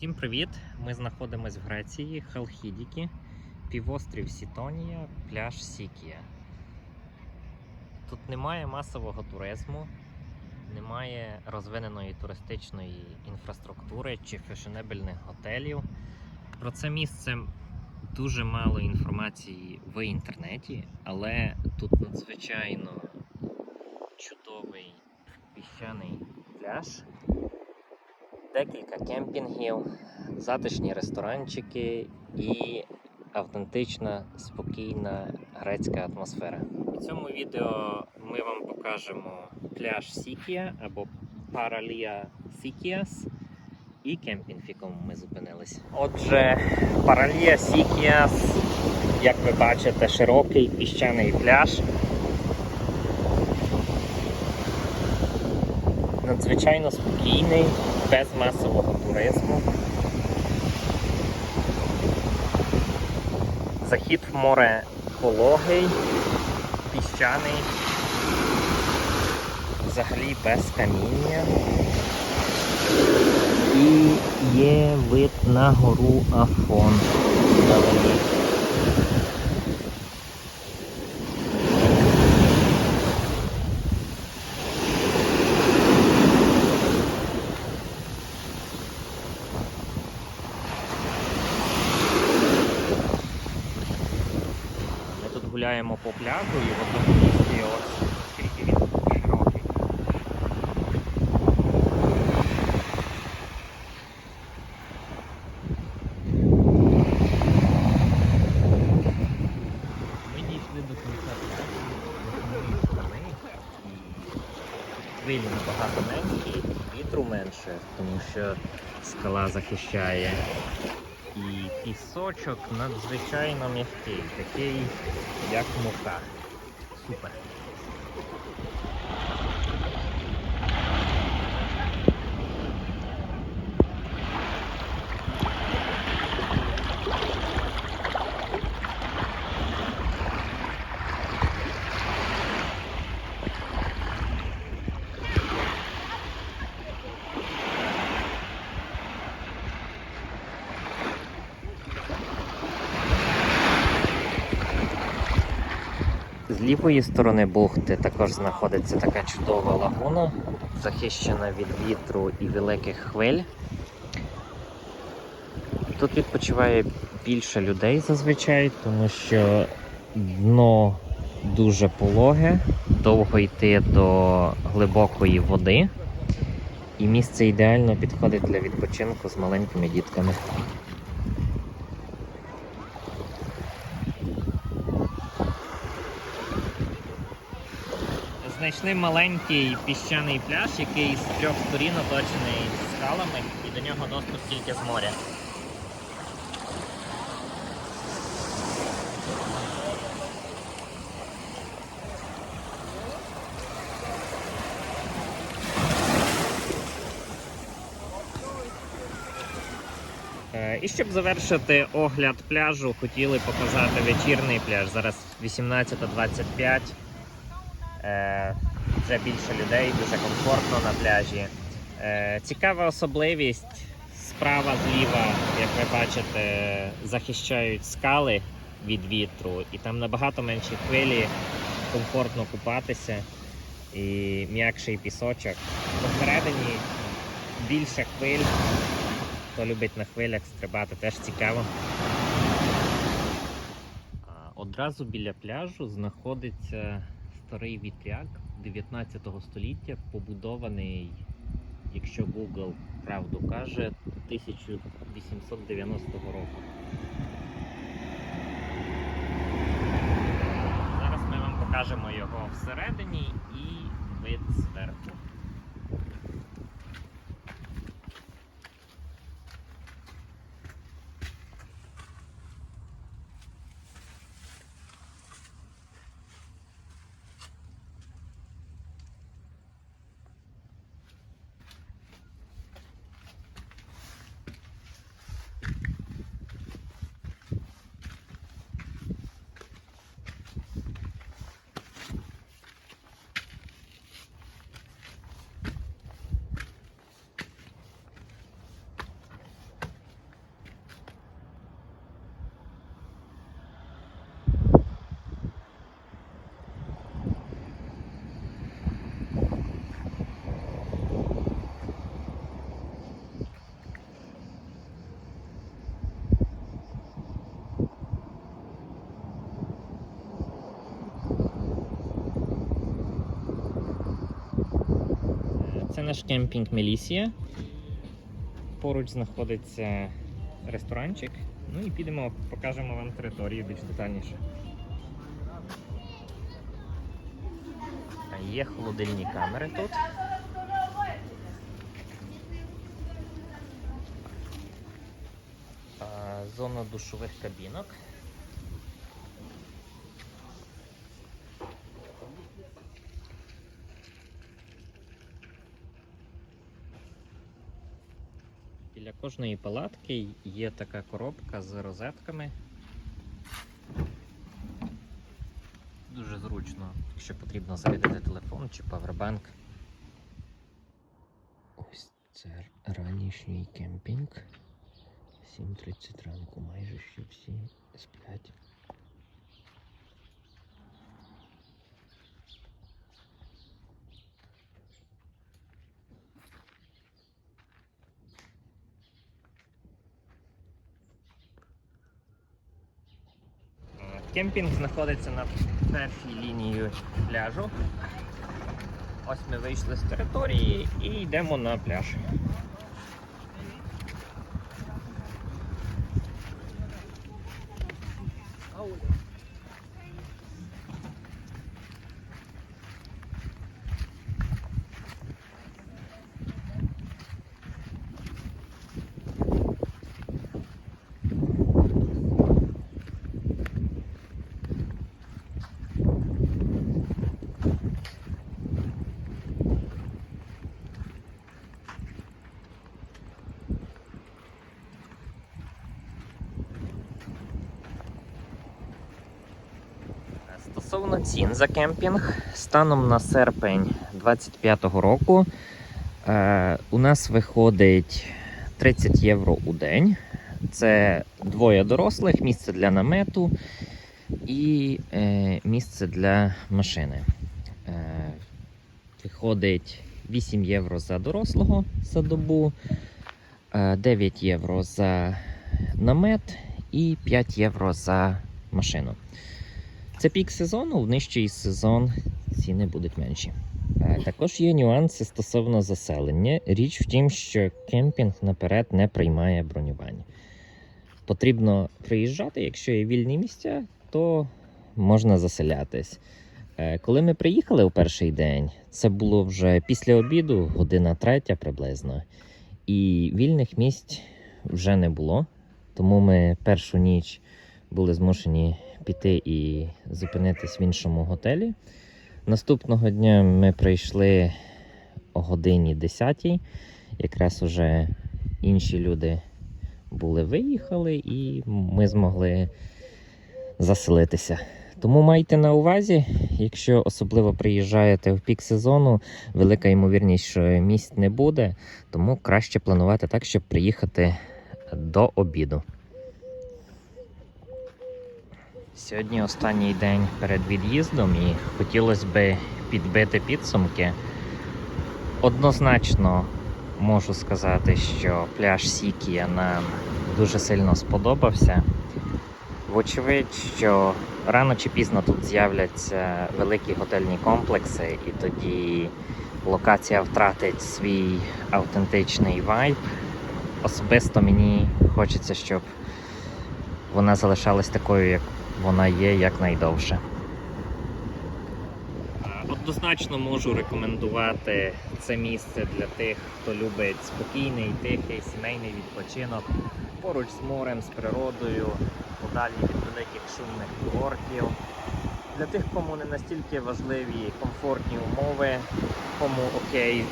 Всім привіт! Ми знаходимося в Греції, Халхідікі, півострів Сітонія, пляж Сікія. Тут немає масового туризму, немає розвиненої туристичної інфраструктури чи фешенебельних готелів. Про це місце дуже мало інформації в інтернеті, але тут надзвичайно чудовий піщаний пляж декілька кемпінгів, затишні ресторанчики і автентична, спокійна грецька атмосфера. У цьому відео ми вам покажемо пляж Сікія або Паралія Сікіас і кемпінг, в якому ми зупинились. Отже, Паралія Сікіас, як ви бачите, широкий піщаний пляж. Надзвичайно спокійний, без масового туризму. Захід в море пологий, піщаний, взагалі без каміння. І є вид на гору Афон. вдалині. Ми тут і в одному місці ось скільки він широкий. Ми дійшли до кінця сторони, хвилі набагато менші, вітру менше, тому що скала захищає. І пісочок надзвичайно м'який, такий, як мука. Супер. З лівої сторони бухти також знаходиться така чудова лагуна, захищена від вітру і великих хвиль. Тут відпочиває більше людей зазвичай, тому що дно дуже пологе, довго йти до глибокої води, і місце ідеально підходить для відпочинку з маленькими дітками. Знайшли маленький піщаний пляж, який з трьох сторін оточений скалами, і до нього доступ тільки з моря. Е, І щоб завершити огляд пляжу, хотіли показати вечірний пляж. Зараз 18.25. Е, Вже більше людей, дуже комфортно на пляжі. Е, Цікава особливість. Справа зліва, як ви бачите, захищають скали від вітру, і там набагато менші хвилі, комфортно купатися і м'якший пісочок. Посередині більше хвиль. Хто любить на хвилях стрибати, теж цікаво. Одразу біля пляжу знаходиться старий вітряк 19 століття, побудований, якщо Google правду каже, 1890 року. Зараз ми вам покажемо його всередині і вид зверху. Наш кемпінг Мелісія. Поруч знаходиться ресторанчик. Ну і підемо, покажемо вам територію більш детальніше. Є холодильні камери тут. Зона душових кабінок. Біля кожної палатки є така коробка з розетками. Дуже зручно, якщо потрібно зарядити телефон чи павербанк. Ось це ранішній кемпінг. 7.30 ранку, майже ще всі сплять. Е, Кемпінг знаходиться на першій лінії пляжу. Ось ми вийшли з території і йдемо на пляж. Стосовно цін за кемпінг, станом на серпень 2025 року е, у нас виходить 30 євро у день. Це двоє дорослих, місце для намету і е, місце для машини. Е, виходить 8 євро за дорослого за добу, е, 9 євро за намет і 5 євро за машину. Це пік сезону, в нижчий сезон ціни будуть менші. Е, Також є нюанси стосовно заселення. Річ в тім, що кемпінг наперед не приймає бронювання. Потрібно приїжджати, якщо є вільні місця, то можна заселятись. Е, Коли ми приїхали у перший день, це було вже після обіду, година третя приблизно, і вільних місць вже не було. Тому ми першу ніч були змушені піти і зупинитись в іншому готелі. Наступного дня ми прийшли о годині 10 Якраз уже інші люди були виїхали, і ми змогли заселитися. Тому майте на увазі, якщо особливо приїжджаєте в пік сезону, велика ймовірність, що місць не буде, тому краще планувати так, щоб приїхати до обіду. Сьогодні останній день перед від'їздом і хотілося би підбити підсумки. Однозначно можу сказати, що пляж Сікія нам дуже сильно сподобався. Вочевидь, що рано чи пізно тут з'являться великі готельні комплекси, і тоді локація втратить свій автентичний вайб. Особисто мені хочеться, щоб вона залишалась такою, як вона є якнайдовше. Однозначно можу рекомендувати це місце для тих, хто любить спокійний, тихий, сімейний відпочинок поруч з морем, з природою, подалі від великих шумних курортів. Для тих, кому не настільки важливі комфортні умови, кому окей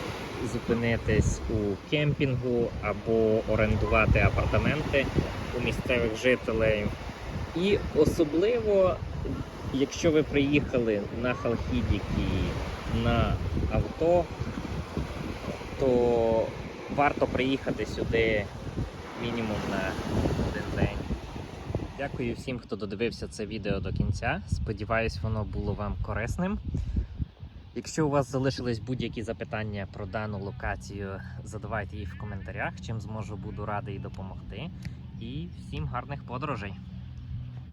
зупинитись у кемпінгу або орендувати апартаменти у місцевих жителів. І особливо, якщо ви приїхали на Халхідікі на авто, то варто приїхати сюди мінімум на один день. Дякую всім, хто додивився це відео до кінця. Сподіваюсь, воно було вам корисним. Якщо у вас залишились будь-які запитання про дану локацію, задавайте їх в коментарях. Чим зможу, буду радий допомогти. І всім гарних подорожей!